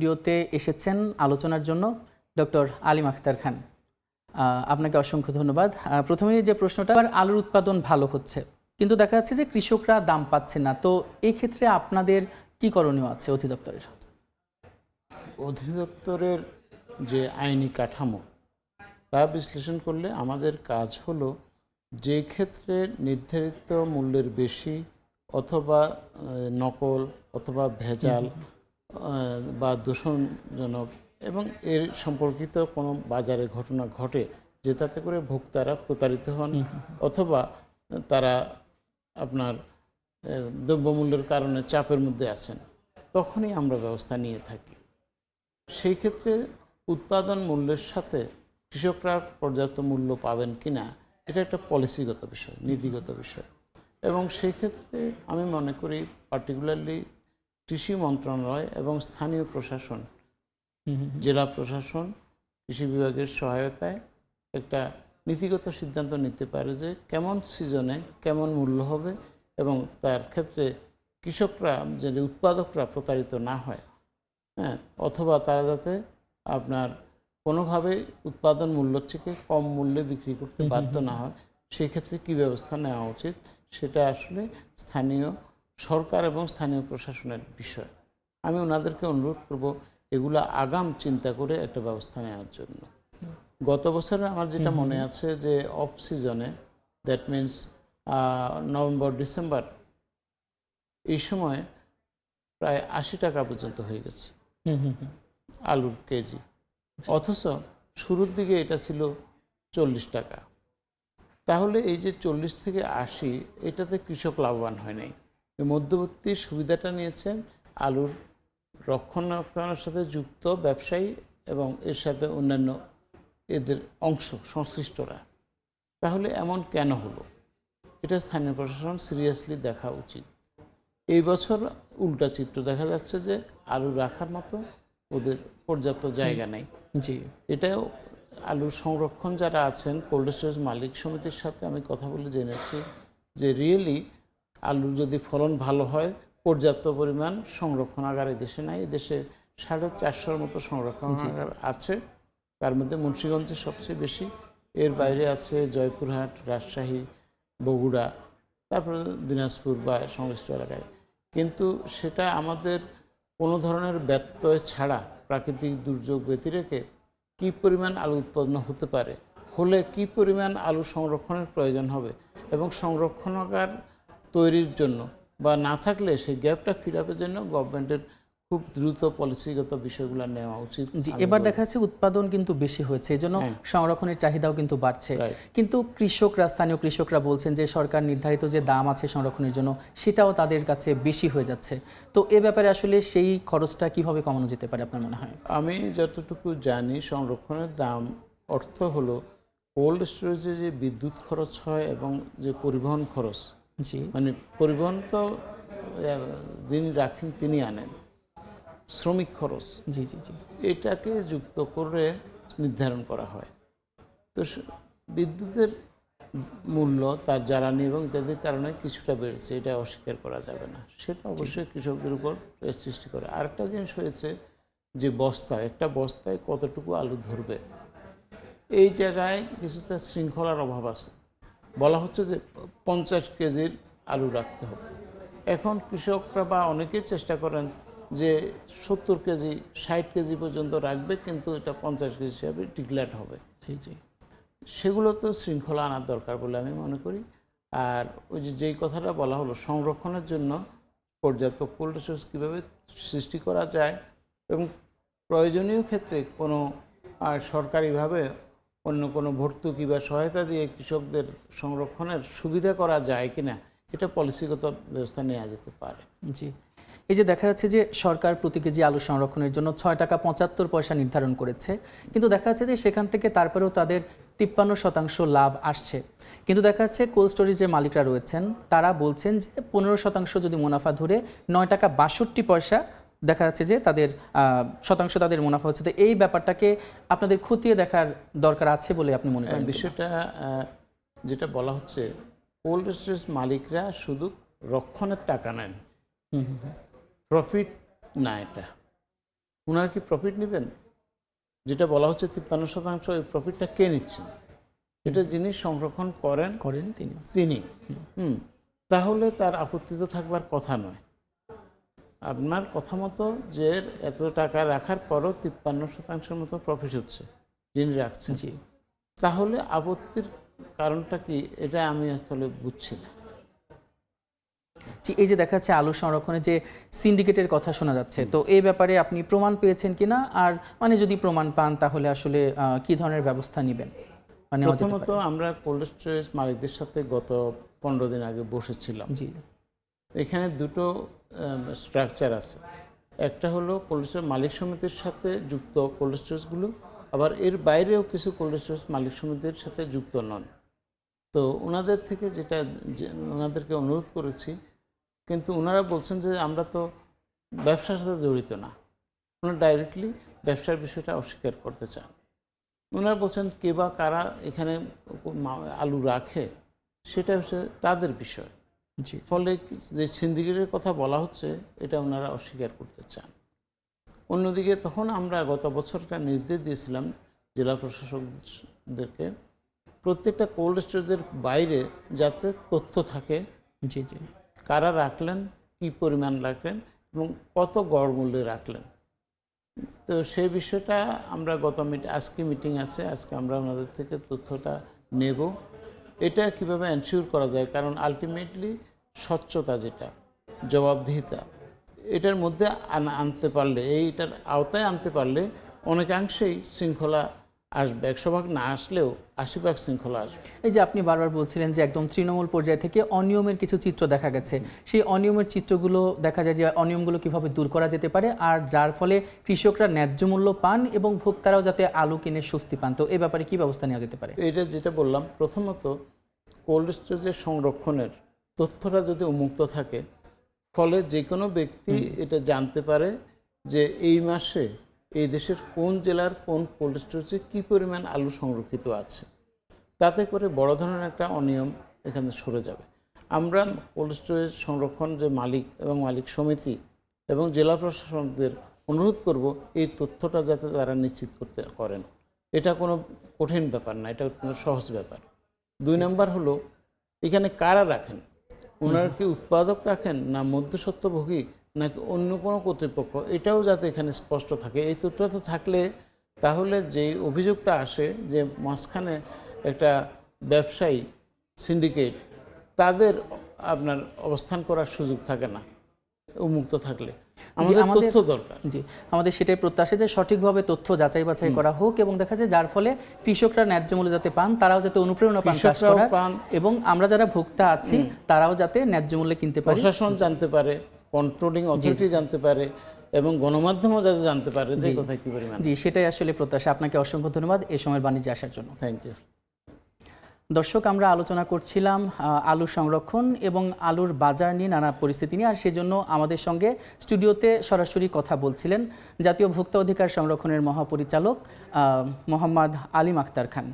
স্টুডিওতে এসেছেন আলোচনার জন্য ডক্টর আলিম আখতার খান। আপনাকে অসংখ্য ধন্যবাদ। আহ, প্রথমেই যে প্রশ্নটা আলুর উৎপাদন ভালো হচ্ছে কিন্তু দেখা যাচ্ছে যে কৃষকরা দাম পাচ্ছে না। তো এই ক্ষেত্রে আপনাদের কি করণীয় আছে অধিদপ্তরের? অধিদপ্তরের যে আইনি কাঠামো তা বিশ্লেষণ করলে আমাদের কাজ হলো যে ক্ষেত্রে নির্ধারিত মূল্যের বেশি অথবা নকল অথবা ভেজাল বা দূষণজনক এবং এর সম্পর্কিত কোনো বাজারে ঘটনা ঘটে যে তাতে করে ভোক্তারা প্রতারিত হন অথবা তারা আপনার দ্রব্যমূল্যের কারণে চাপের মধ্যে আছেন তখনই আমরা ব্যবস্থা নিয়ে থাকি। সেই ক্ষেত্রে উৎপাদন মূল্যের সাথে কৃষকরা পর্যাপ্ত মূল্য পাবেন কিনা এটা একটা পলিসিগত বিষয় নীতিগত বিষয়। এবং সেই ক্ষেত্রে আমি মনে করি পার্টিকুলারলি কৃষি মন্ত্রণালয় এবং স্থানীয় প্রশাসন জেলা প্রশাসন কৃষি বিভাগের সহায়তায় একটা নীতিগত সিদ্ধান্ত নিতে পারে যে কেমন সিজনে কেমন মূল্য হবে এবং তার ক্ষেত্রে কৃষকরা যে উৎপাদকরা প্রতারিত না হয় হ্যাঁ অথবা তারা যাতে আপনার কোনোভাবে উৎপাদন মূল্যের থেকে কম মূল্যে বিক্রি করতে বাধ্য না হয় সেই ক্ষেত্রে কী ব্যবস্থা নেওয়া উচিত? সেটা আসলে স্থানীয় সরকার এবং স্থানীয় প্রশাসনের বিষয়। আমি ওনাদেরকে অনুরোধ করব এগুলো আগাম চিন্তা করে একটা ব্যবস্থা নেওয়ার জন্য। গত বছরে আমার যেটা মনে আছে যে অফ সিজনে দ্যাট মিন্স নভেম্বর ডিসেম্বর এই সময় প্রায় আশি টাকা পর্যন্ত হয়ে গেছে। হুম হুম হুম। আলুর কেজি। অথচ শুরুর দিকে এটা ছিল চল্লিশ টাকা। তাহলে এই যে চল্লিশ থেকে আশি এটাতে কৃষক লাভবান হয় নাই। এই মধ্যবর্তী সুবিধাটা নিয়েছেন আলুর রক্ষণাবেক্ষণের সাথে যুক্ত ব্যবসায়ী এবং এর সাথে অন্যান্য এদের অংশ সংশ্লিষ্টরা। তাহলে এমন কেন হলো? এটা স্থানীয় প্রশাসন সিরিয়াসলি দেখা উচিত। এই বছর উল্টা চিত্র দেখা যাচ্ছে যে আলু রাখার মতো ওদের পর্যাপ্ত জায়গা নেই। জি। এটাও আলুর সংরক্ষণ যারা আছেন কোল্ড স্টোরেজ মালিক সমিতির সাথে আমি কথা বলে জেনেছি যে রিয়েলি আলুর যদি ফলন ভালো হয় পর্যাপ্ত পরিমাণ সংরক্ষণাগার দেশে নাই। দেশে সাড়ে চারশোর মতো সংরক্ষণাগার আছে। তার মধ্যে মুন্সিগঞ্জে সবচেয়ে বেশি। এর বাইরে আছে জয়পুরহাট রাজশাহী বগুড়া তারপরে দিনাজপুর বা সংশ্লিষ্ট এলাকায়। কিন্তু সেটা আমাদের কোনো ধরনের ব্যত্যয় ছাড়া প্রাকৃতিক দুর্যোগ ব্যতিরেকে কী পরিমাণ আলু উৎপন্ন হতে পারে হলে কী পরিমাণ আলু সংরক্ষণের প্রয়োজন হবে এবং সংরক্ষণাগার তৈরির জন্য বা না থাকলে সেই গ্যাপটা ফিল আপের জন্য গভর্নমেন্টের খুব দ্রুত পলিসিগত বিষয়গুলো নেওয়া উচিত জি এবার দেখা যাচ্ছে উৎপাদন কিন্তু বেশি হয়েছে এজন্য হ্যাঁ। সংরক্ষণের চাহিদাও কিন্তু বাড়ছে। কিন্তু কৃষকরা স্থানীয় কৃষকরা বলছেন যে সরকার নির্ধারিত যে দাম আছে সংরক্ষণের জন্য সেটাও তাদের কাছে বেশি হয়ে যাচ্ছে। তো এ ব্যাপারে আসলে সেই খরচটা কীভাবে কমানো যেতে পারে আপনার মনে হয়? আমি যতটুকু জানি সংরক্ষণের দাম অর্থ হলো কোল্ড স্টোরেজে যে বিদ্যুৎ খরচ হয় এবং যে পরিবহন খরচ জি। মানে পরিবহন তো যিনি রাখেন তিনি আনেন। শ্রমিক খরচ। জি জি জি। এটাকে যুক্ত করে নির্ধারণ করা হয়। তো বিদ্যুতের মূল্য তার জ্বালানি এবং ইত্যাদির কারণে কিছুটা বেড়েছে এটা অস্বীকার করা যাবে না। সেটা অবশ্যই কৃষকদের উপর সৃষ্টি করে। আরেকটা জিনিস হয়েছে যে বস্তা একটা বস্তায় কতটুকু আলু ধরবে? এই জায়গায় কিছুটা শৃঙ্খলার অভাব আছে। বলা হচ্ছে যে পঞ্চাশ কেজির আলু রাখতে হবে। এখন কৃষকরা বা অনেকেই চেষ্টা করেন যে সত্তর কেজি ষাট কেজি পর্যন্ত রাখবে কিন্তু এটা পঞ্চাশ কেজি হিসাবে ডিক্লেয়ার হবে। জি জি। সেগুলো তো শৃঙ্খলা আনার দরকার বলে আমি মনে করি। আর ওই যে যেই কথাটা বলা হলো সংরক্ষণের জন্য পর্যাপ্ত কোল্ড স্টোরেজ কীভাবে সৃষ্টি করা যায় এবং প্রয়োজনীয় ক্ষেত্রে কোনো সরকারিভাবে অন্য কোনো ভর্তুকি বা সহায়তা দিয়ে কৃষকদের সংরক্ষণের সুবিধা করা যায় কিনা, এটা পলিসিগত ব্যবস্থা নেওয়া যেতে পারে। জি। এই যে দেখা যাচ্ছে যে সরকার প্রতি কেজি আলু সংরক্ষণের জন্য ছয় টাকা পঁচাত্তর পয়সা নির্ধারণ করেছে, কিন্তু দেখা যাচ্ছে যে সেখান থেকে তারপরেও তাদের তিপ্পান্ন শতাংশ লাভ আসছে। কিন্তু দেখা যাচ্ছে কোল্ড স্টোরেজের মালিকরা রয়েছেন, তারা বলছেন যে পনেরো শতাংশ যদি মুনাফা ধরে নয় টাকা বাষট্টি পয়সা দেখা যাচ্ছে যে তাদের শতাংশ তাদের মুনাফা হচ্ছে। তো এই ব্যাপারটাকে আপনাদের খতিয়ে দেখার দরকার আছে বলে আপনি মনে করেন বিষয়টা যেটা বলা হচ্ছে কোল্ড স্টোরেজ মালিকরা শুধু রক্ষণের টাকা নেন। প্রফিট না এটা। ওনারা কি প্রফিট নেবেন? যেটা বলা হচ্ছে তিপ্পান্ন শতাংশ ওই প্রফিটটা কে নিচ্ছেন? এটা যিনি সংরক্ষণ করেন করেন তিনি। তিনি। হুম। তাহলে তার আপত্তি তো থাকবার কথা নয়। আপনার কথা মতো যে এত টাকা রাখার পরও তিপ্পান্ন শতাংশের মতো প্রফিট হচ্ছে যিনি রাখছেন। জি। তাহলে আপত্তির কারণটা কি? এটা আমি আসলে বুঝছি না। জি এই যে দেখা যাচ্ছে আলু সংরক্ষণে যে সিন্ডিকেটের কথা শোনা যাচ্ছে তো এই ব্যাপারে আপনি প্রমাণ পেয়েছেন কিনা? আর মানে যদি প্রমাণ পান তাহলে আসলে কি ধরনের ব্যবস্থা নেবেন? মানে প্রথমত আমরা কোল্ড স্টোরেজ মালিকদের সাথে গত পনেরো দিন আগে বসেছিলাম? জি। এখানে দুটো স্ট্রাকচার আছে। একটা হলো কোল্ড স্টোরেজ মালিক সমিতির সাথে যুক্ত কোল্ড স্টোরেজগুলো আবার এর বাইরেও কিছু কোল্ড স্টোরেজ মালিক সমিতির সাথে যুক্ত নন। তো ওনাদের থেকে যেটা ওনাদেরকে অনুরোধ করেছি, কিন্তু ওনারা বলছেন যে আমরা তো ব্যবসার সাথে জড়িত না। ওনারা ডাইরেক্টলি ব্যবসার বিষয়টা অস্বীকার করতে চান। ওনারা বলছেন কে বা কারা এখানে আলু রাখে, সেটা হচ্ছে তাদের বিষয়। জি ফলে যে সিন্ডিকেটের কথা বলা হচ্ছে এটা ওনারা অস্বীকার করতে চান। অন্যদিকে তখন আমরা গত বছর একটা নির্দেশ দিয়েছিলাম জেলা প্রশাসকদেরকে প্রত্যেকটা কোল্ড স্টোরেজের বাইরে যাতে তথ্য থাকে জি জি। কারা রাখলেন কি পরিমাণ রাখলেন এবং কত গড় মূল্যে রাখলেন। তো সেই বিষয়টা আমরা গত মিট আজকে মিটিং আছে আজকে আমরা ওনাদের থেকে তথ্যটা নেব। এটা কীভাবে এনশিওর করা যায়? কারণ আলটিমেটলি স্বচ্ছতা যেটা জবাবদিহিতা এটার মধ্যে আনতে পারলে এইটার আওতায় আনতে পারলে অনেকাংশেই শৃঙ্খলা আসবে। একশো ভাগ না আসলেও আশি ভাগ শৃঙ্খলা আসবে। এই যে আপনি বারবার বলছিলেন যে একদম তৃণমূল পর্যায় থেকে অনিয়মের কিছু চিত্র দেখা গেছে। সেই অনিয়মের চিত্রগুলো দেখা যায় যে অনিয়মগুলো কীভাবে দূর করা যেতে পারে আর যার ফলে কৃষকরা ন্যায্য মূল্য পান এবং ভোক্তারাও যাতে আলু কিনে স্বস্তি পান। তো এ ব্যাপারে কি ব্যবস্থা নেওয়া যেতে পারে? এটা যেটা বললাম প্রথমত কোল্ড স্টোরেজের সংরক্ষণের তথ্যটা যদি উন্মুক্ত থাকে ফলে যে কোনো ব্যক্তি এটা জানতে পারে যে এই মাসে এই দেশের কোন জেলার কোন কোল্ড স্টোরেজে কী পরিমাণ আলু সংরক্ষিত আছে। তাতে করে বড় ধরনের একটা অনিয়ম এখানে সরে যাবে। আমরা কোল্ড স্টোরেজ সংরক্ষণ যে মালিক এবং মালিক সমিতি এবং জেলা প্রশাসকদের অনুরোধ করব এই তথ্যটা যাতে তারা নিশ্চিত করতে করেন। এটা কোনো কঠিন ব্যাপার না এটা কোনো সহজ ব্যাপার। দুই নম্বর হলো এখানে কারা রাখেন? ওনারা কি উৎপাদক রাখেন না মধ্যস্বত্বভোগী নাকি অন্য কোনো কর্তৃপক্ষ? এটাও যাতে এখানে স্পষ্ট থাকে। এই তথ্যটা থাকলে তাহলে যে অভিযোগটা আসে যে মাঝখানে একটা ব্যবসায়ী, সিন্ডিকেট, তাদের আপনার অবস্থান করার সুযোগ থাকে না, উন্মুক্ত থাকলে। আমাদের তথ্য দরকার। জি আমাদের সেটাই প্রত্যাশা যে সঠিকভাবে তথ্য যাচাই বাছাই করা হোক এবং দেখা যায় যার ফলে কৃষকরা ন্যায্য মূল্য যাতে পান তারাও যাতে অনুপ্রেরণা পান চাষ করার এবং আমরা যারা ভোক্তা আছি তারাও যাতে ন্যায্য মূল্যে কিনতে পারে। প্রশাসন জানতে পারে কন্ট্রোলিং অথরিটি জানতে পারে এবং গণমাধ্যমও যাতে জানতে পারে যে কোথায় কি পরিমাণ। জি সেটাই আসলে প্রত্যাশা। আপনাকে অসংখ্য ধন্যবাদ। এই সময়ের বাণিজ্যে আসার জন্য। থ্যাংক ইউ দর্শক, আমরা আলোচনা করছিলাম আলু সংরক্ষণ এবং আলুর বাজার নিয়ে নানা পরিস্থিতি নিয়ে। আর সেজন্য আমাদের সঙ্গে স্টুডিওতে সরাসরি কথা বলছিলেন জাতীয় ভোক্তা অধিকার সংরক্ষণের মহাপরিচালক মোহাম্মদ আলিম আক্তার খান।